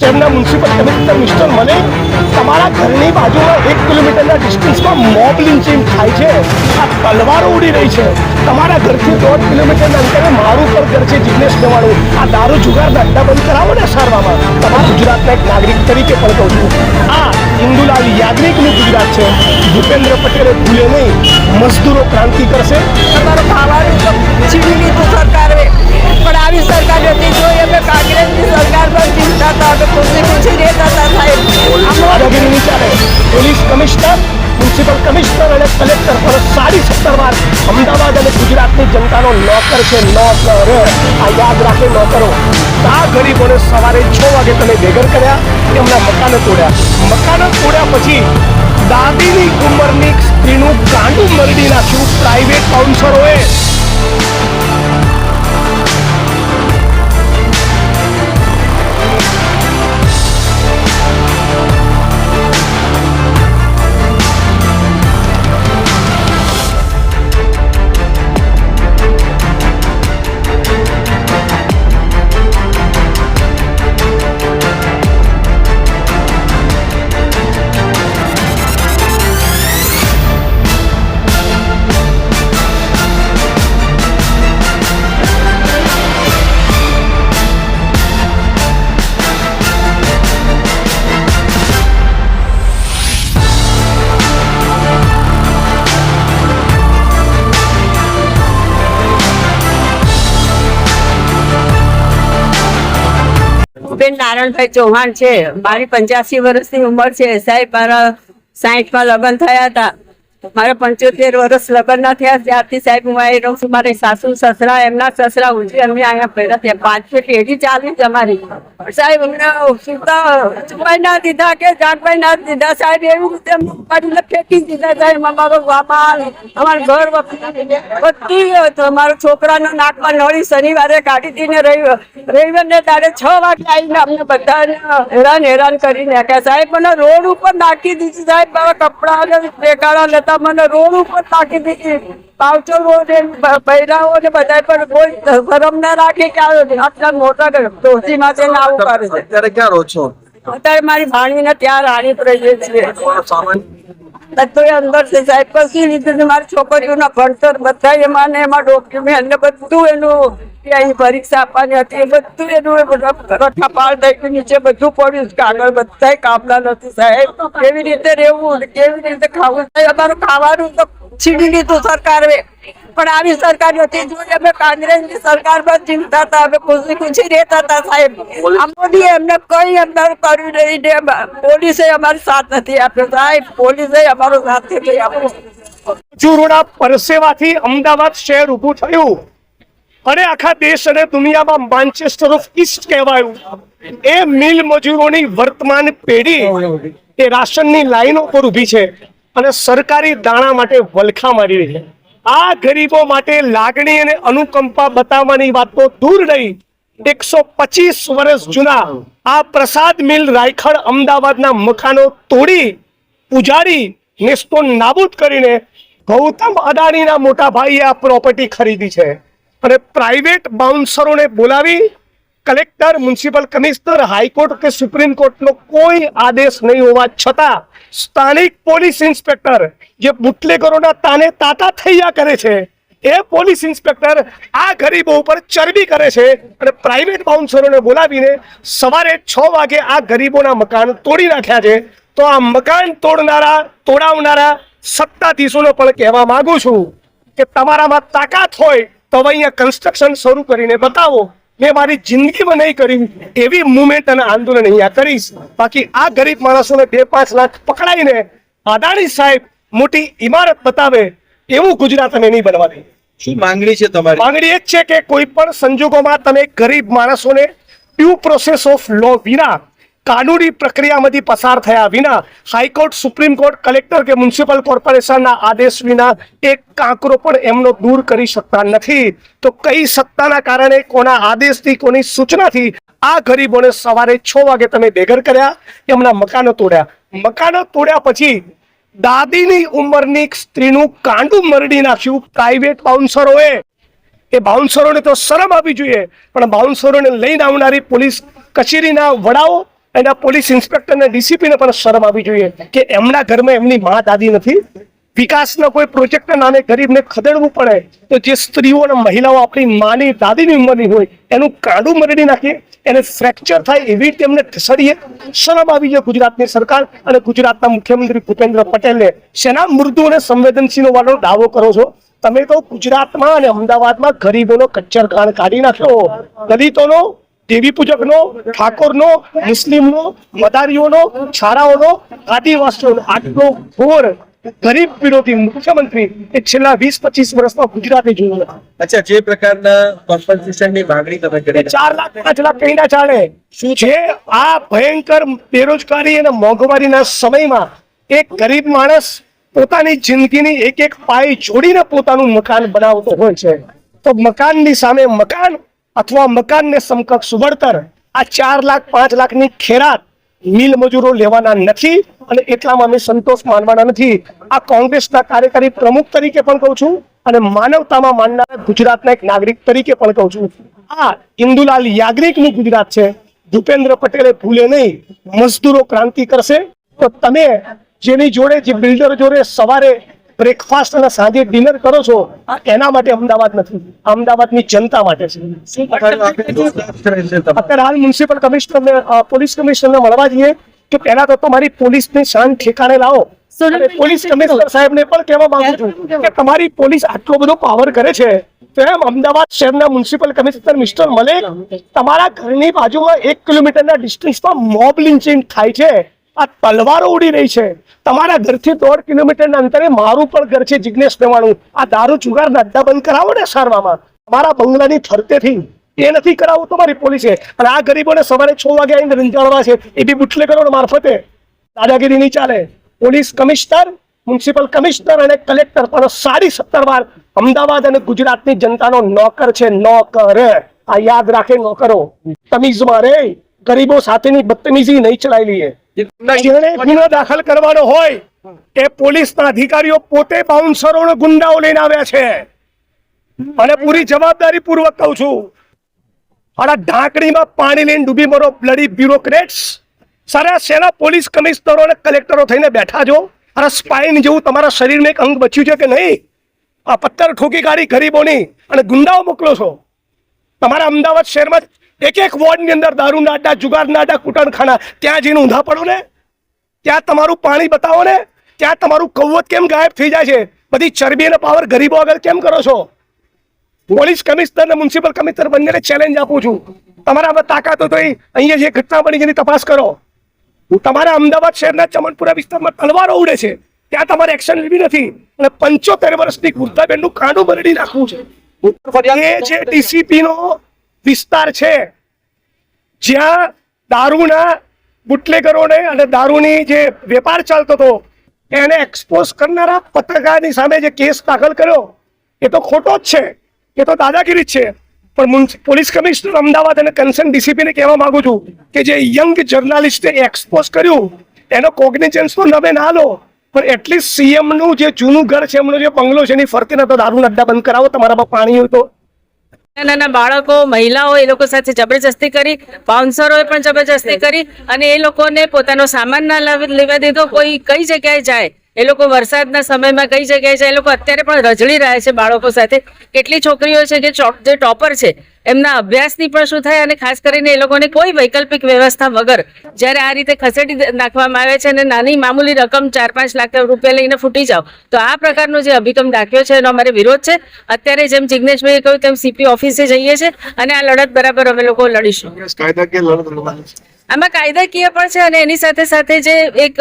તેમના municipal commissioner મને તમારા ઘરની બાજુમાં એક કિલોમીટરના ડિસ્ટન્સમાં મોબ લિન્ચિંગ થાય છે. આ તલવારો ઉડી રહી છે. તમારા ઘરથી દોઢ કિલોમીટરના અંતરે મારું પણ ઘર છે જિજ્ઞેશ મેવાડું આ દારૂ જુગારના અડ્ડા બંધ કરાવો ને સારવામાં તમારા ગુજરાતના એક નાગરિક તરીકે પણ કહું છું. આ ઇન્દુલાલ યાજ્ઞિકનું ગુજરાત છે. ભૂપેન્દ્ર પટેલે ભૂલે નહીં. મજદૂરો ક્રાંતિ કરશે. તમારો ખાવાનું છીનવી લીધું સરકારે પણ આવી સરકાર હતી જોઈ અમે કોંગ્રેસની સરકાર પર ચિંતા હતા અમે ખુશી ખુશી રહેતા હતા સાહેબ. પોલીસ કમિશનર મ્યુનિસિપલ કમિશનર અને કલેક્ટર પર સાડી સત્તર વાર અમદાવાદ અને ગુજરાતની જનતાનો નોકર છે નોકર. આ યાદ રાખે નોકરો. આ ગરીબોને સવારે છ વાગે તમે ભેગર કર્યા એમના મકાનો તોડ્યા. મકાનો તોડ્યા પછી દાદીની ઉંમરની સ્ત્રીનું કાંડું મરડી નાખ્યું પ્રાઇવેટ બેન નારાયણભાઈ ચૌહાણ છે. મારી પંચ્યાસી વર્ષની ઉંમર છે. સાહેબ, મારા સાહીઠમાં લગ્ન થયા હતા. મારા પંચોતેર વર્ષ લગ્ન ના થયા, ત્યારથી સાહેબ હું અહીં રહું છું. મારે સાસુ, સસરા, એમના સસરા ઉજી અમે અહીંયા પહેલા ત્યાં પાંચ પેઢી ચાલી જ અમારી. સાહેબ, અમને સુતા ના દીધા કે જાનભાઈ ના દીધા. સાહેબ, એવું તેમનું ફેંકી દીધા. સાહેબ, અમારો વાપાલ અમારું ઘર બધી અમારો છોકરાનો નાકમાં નળી શનિવારે કાઢી દીને રવિવાર રવિવારને તારે છ વાગે આવીને અમને બધાને હેરાન હેરાન કરી નાખ્યા. સાહેબ, મને રોડ ઉપર નાખી દીધી. સાહેબ, મારા કપડા બેકાળા લેતા મને રોડ ઉપર નાખી દીધી. પાવચો રોડ બૈરાઓ ને બધા પણ કોઈ ગરમ ના રાખે કે આટલા મોટા ધોતી માટે આવું કરે છે. અત્યારે ક્યાં રહો છો? અત્યારે મારી ભાણીને ત્યાં રાણી રહીએ છીએ બધું અંદર છે. સાહેબ કશું લીધું મારી છોકરીઓના ભણતર બધા એમાં ને એમાં ડોક્યુમેન્ટ ને બધું એનું અહીં પરીક્ષા આપવાની હતી બધું એનું પાડ થઈ નીચે બધું પડ્યું કાગળ બધા કામના નથી સાહેબ. કેવી રીતે રહેવું, કેવી રીતે ખાવું? અમારું ખાવાનું તો છીણી લીધું સરકારે. પણ આવી સરકાર નથી જોઈ. અમે કોંગ્રેસની સરકાર પર ચિંતા હતા. અમે ખુશી ખુશી રહેતા હતા સાહેબ. આ મોદી એમને કઈ અંદર કર્યું નહીં. પોલીસે અમારી સાથ નથી આપ્યો. સાહેબ, પોલીસે અમારો સાથ નથી આપ્યો. મજૂરોના પરસેવાથી અમદાવાદ શહેર ઊભું થયું. અને આખા દેશ અને દુનિયામાં માન્ચેસ્ટર ઓફ ઈસ્ટ કહેવાયું. એ મિલ મજૂરોની વર્તમાન પેઢી એ રાશનની લાઈનો પર ઊભી છે અને સરકારી દાણા માટે વલખા મારી રહી છે. આ ગરીબો માટે લાગણી અને અનુકંપા બતાવવાની વાત તો દૂર રહી. એકસો પચીસ વર્ષ જૂના આ પ્રસાદ મિલ રાયખડ અમદાવાદના મકાનો તોડી પૂજારી નેસ્તો નાબૂદ કરીને ગૌતમ અદાણીના મોટા ભાઈએ આ પ્રોપર્ટી ખરીદી છે. અને પ્રાઇવેટ બાઉન્સરોને બોલાવી collector municipal commissioner high court કે સુપ્રીમ કોર્ટનો કોઈ આદેશ નહીં હોવા છતાં સ્થાનિક પોલીસ ઇન્સ્પેક્ટર જે બુટલેગરોના તાને તાતા થયા કરે છે, એ પોલીસ ઇન્સ્પેક્ટર આ ગરીબો ઉપર ચરબી કરે છે અને પ્રાઇવેટ બાઉન્સરોને બોલાવીને સવારે છ વાગે આ ગરીબોના મકાન તોડી નાખ્યા છે. તો આ મકાન તોડનારા, તોડાવનારા સત્તાધીશોને પણ કહેવા માગું છું કે તમારામાં તાકાત હોય તો હવે અહીંયા કન્સ્ટ્રક્શન શરૂ કરીને બતાવો. મેં મારી જિંદગીમાં નહીં કરી એવી મુવમેન્ટ અને આંદોલન અહીંયા કરીશ. બાકી આ ગરીબ માણસોને બે પાંચ લાખ પકડાઈને અદાણી સાહેબ મોટી ઇમારત બતાવે એવું ગુજરાત અમે નહીં બનવા દઈએ. શું માંગણી છે તમારી? માંગણી એ જ છે કે કોઈ પણ સંજોગોમાં તમે ગરીબ માણસોને ડ્યુ પ્રોસેસ ઓફ લો વિના કાનૂની પ્રક્રિયામાંથી પસાર થયા વિના high court, supreme court, collector કે મ્યુનિસિપલ કોર્પોરેશનના આદેશ વિના એક કાંકરો પણ એમનો દૂર કરી શકતા નથી. તો કઈ સત્તાના કારણે કોના આદેશથી, કોની સૂચનાથી આ ગરીબોને સવારે છ વાગે તમે બેઘર કર્યા, એમના મકાનો તોડ્યા? મકાનો તોડ્યા પછી દાદીની ઉંમરની સ્ત્રીનું કાંડું મરડી નાખ્યું પ્રાઇવેટ બાઉન્સરોએ એ બાઉન્સરોને તો શરમ આપવી જોઈએ, પણ બાઉન્સરોને લઈને આવનારી પોલીસ કચેરીના વડાઓ એના પોલીસ ઇન્સ્પેક્ટર ડીસીપીને પણ શરમ આવી જોઈએ કે એમના ઘરમાં એમની મા દાદી નથી. વિકાસના કોઈ પ્રોજેક્ટ નામે ગરીબને ખદેડવું પડે તો જે સ્ત્રીઓ અને મહિલાઓ આપણી માની, દાદીની ઉંમરની હોય, એનું કાંડું મરડી નાખીએ, એને ફ્રેક્ચર થાય એવી રીતે એમને ઠસડીએ. શરમ આવી જાય ગુજરાતની સરકાર અને ગુજરાતના મુખ્યમંત્રી ભૂપેન્દ્ર પટેલને શેના મૃદુ અને સંવેદનશીલ વાળો દાવો કરો છો? તમે તો ગુજરાતમાં અને અમદાવાદમાં ગરીબોનો કચ્ચર કાન કાઢી નાખ્યો દલિતોનો દેવી પૂજકનો ઠાકોરનો મુસ્લિમનો મદારીઓનો છારાઓનો આદિવાસીઓનો આટલો ઘોર ગરીબ વિરોધી મુખ્યમંત્રી એ છેલ્લા વીસ પચીસ વર્ષમાં ગુજરાતે જોયું. અચ્છા જે પ્રકારના કોમ્પન્સેશનની માંગણી તમે કરી ચાર લાખ પાંચ લાખ કઈ ના ચાલે જે આ ભયંકર બેરોજગારી અને મોંઘવારીના સમયમાં એક ગરીબ માણસ પોતાની જિંદગીની એક એક પાય જોડીને પોતાનું મકાન બનાવતો હોય છે. તો મકાનની સામે મકાન અથવા મકાનને સમકક્ષ વળતર આ ચાર લાખ, પાંચ લાખની ખેરાત મિલ મજૂરો લેવાના નથી અને એટલામાં અમે સંતોષ માનવાના નથી. આ કોંગ્રેસના કાર્યકારી પ્રમુખ તરીકે પણ કહું છું અને માનવતામાં માનનારા ગુજરાતના એક નાગરિક તરીકે પણ કહું છું. આ ઇન્દુલાલ યાજ્ઞિકનું ગુજરાત છે. ભૂપેન્દ્ર પટેલે ભૂલે નહીં. મજદૂરો ક્રાંતિ કરશે. તો તમે જેની જોડે, જે બિલ્ડર જોડે સવારે બ્રેકફાસ્ટ અને સાંજે ડિનર કરો છો એના માટે અમદાવાદ નથી. અમદાવાદની જનતા માટે છે. અત્યારે હાલ મ્યુનિસિપલ કમિશનરને અ, પોલીસ કમિશનરને મળવા જઈએ કે પહેલા તો તમારી પોલીસની શાન ઠેકાણે લાવો. પોલીસ કમિશનર સાહેબને પણ કહેવા માંગુ છું કે તમારી પોલીસ આટલો બધો પાવર કરે છે તો એમ અમદાવાદ શહેરના મ્યુનિસિપલ કમિશનર મિસ્ટર મલેક તમારા ઘરની બાજુમાં એક કિલોમીટરના ડિસ્ટન્સમાં મોબ લિન્ચિંગ થાય છે. આ તલવારો ઉડી રહી છે. તમારા ઘરથી દોઢ કિલોમીટરના અંતરે મારું પણ ઘર છે જિજ્ઞેશ મેવાણું. આ દારૂ જુગારના અડ્ડા બંધ કરાવો ને સારવામાં તમારા બંગલાની ફરતેથી. એ નથી કરાવવું તમારી પોલીસે. અને આ ગરીબોને સવારે છ વાગે આવીને રંજાડવા છે. એ બી બુટલેગરો મારફતે. દાદાગીરી નહીં ચાલે. પોલીસ કમિશનર, મ્યુનિસિપલ કમિશનર અને કલેક્ટર પણ સાડી સત્તર વાર અમદાવાદ અને ગુજરાતની જનતાનો નોકર છે, નોકર. આ યાદ રાખે નોકરો. તમીઝમાં રે. ગરીબો સાથેની બદતમીઝી નહીં ચલાવી લઈએ. ગુનો દાખલ કરવાનો હોય એ પોલીસના અધિકારીઓ પોતે બાઉન્સરો ગુંડાઓ લઈને આવ્યા છે. અને પૂરી જવાબદારી પૂર્વક કહું છું આડા ઢાંકણીમાં પાણી લઈને ડૂબી મરો બ્લડી બ્યુરોક્રેટ્સ સારા સેના પોલીસ કમિશનરો અને કલેક્ટરો થઈને બેઠા છો? અરે સ્પાઇન જેવું તમારા શરીરમાં એક અંગ બચ્યું છે કે નહીં? આ પથ્થર ઠોકી કાઢી ગરીબોની અને ગુંડાઓ મોકલો છો. તમારા અમદાવાદ શહેરમાં એક એક વોર્ડની અંદર દારૂના અડ્ડા જુગારના અડ્ડા કુટણખાના. ત્યાં જઈને ઊંધા પડો ને. ત્યાં તમારું પાણી બતાવો ને. ત્યાં તમારું કૌવત કેમ ગાયબ થઈ જાય છે? બધી ચરબી અને પાવર ગરીબો આગળ કેમ કરો છો? પોલીસ કમિશનર અને મ્યુનિસિપલ કમિશનર બંનેને ચેલેન્જ આપું છું. તમારામાં તાકાત તો અહીંયા જે ઘટના બની જેની તપાસ કરો. તમારા અમદાવાદ શહેરના ચમનપુરા વિસ્તારમાં તલવારો ઉડે છે. ત્યાં તમારે એક્શન લેવી નથી. અને પંચોતેર વર્ષની વૃદ્ધાબેનનું કાંડું બરડી નાખવું છે. એ છે ડીસીપી નો વિસ્તાર છે. જ્યાં દારૂના બુટલેગરોને અને દારૂની જે વેપાર ચાલતો હતો, એને એક્સપોઝ કરનારા પત્રકારની સામે જે કેસ દાખલ કર્યો, એ તો ખોટો જ છે. એ તો દાદાગીરી જ છે. પણ પોલીસ કમિશનર અમદાવાદ અને કન્સર્ન ડીસીપીને કહેવા માગું છું કે જે યંગ જર્નાલિસ્ટે એક્સપોઝ કર્યું, એનો કોગ્નિજન્સ તો નવે ના લો, પણ એટલીસ્ટ સીએમનું જે જૂનું ઘર છે, એમનો જે બંગલો છે, એની ફરતે તો દારૂના અડ્ડા બંધ કરાવો, તમારામાં પાણી હોય તો નાના બાળકો મહિલાઓ એ લોકો સાથે જબરજસ્તી કરી બાઉન્સરોએ પણ જબરજસ્તી કરી અને એ લોકોને પોતાનો સામાન ના લાવી- દીધો. કોઈ કઈ જગ્યાએ જાય, એ લોકો વરસાદના સમયમાં કઈ જગ્યાએ જાય, એ લોકો અત્યારે પણ રજળી રહ્યા છે બાળકો સાથે. કેટલી છોકરીઓ છે જે જે ટોપર છે એમના અભ્યાસની પણ શું થાય અને ખાસ કરીને એ લોકોને કોઈ વૈકલ્પિક વ્યવસ્થા વગર જ્યારે આ રીતે ખસેડી નાખવામાં આવે છે અને નાની મામૂલી રકમ ચાર પાંચ લાખ રૂપિયા લઈને ફૂટી જાવ તો આ પ્રકારનો જે અભિગમ દાખ્યો છે એનો અમારે વિરોધ છે. અત્યારે જેમ જિજ્ઞેશભાઈએ કહ્યું તેમ સીપી ઓફિસે જઈએ છે અને આ લડત બરાબર અમે લોકો લડીશું. આમાં કાયદાકીય પણ છે અને એની સાથે સાથે જે એક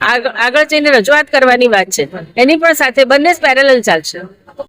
આગળ જઈને રજૂઆત કરવાની વાત છે. એની પણ સાથે બંને પેરેલલ ચાલશે.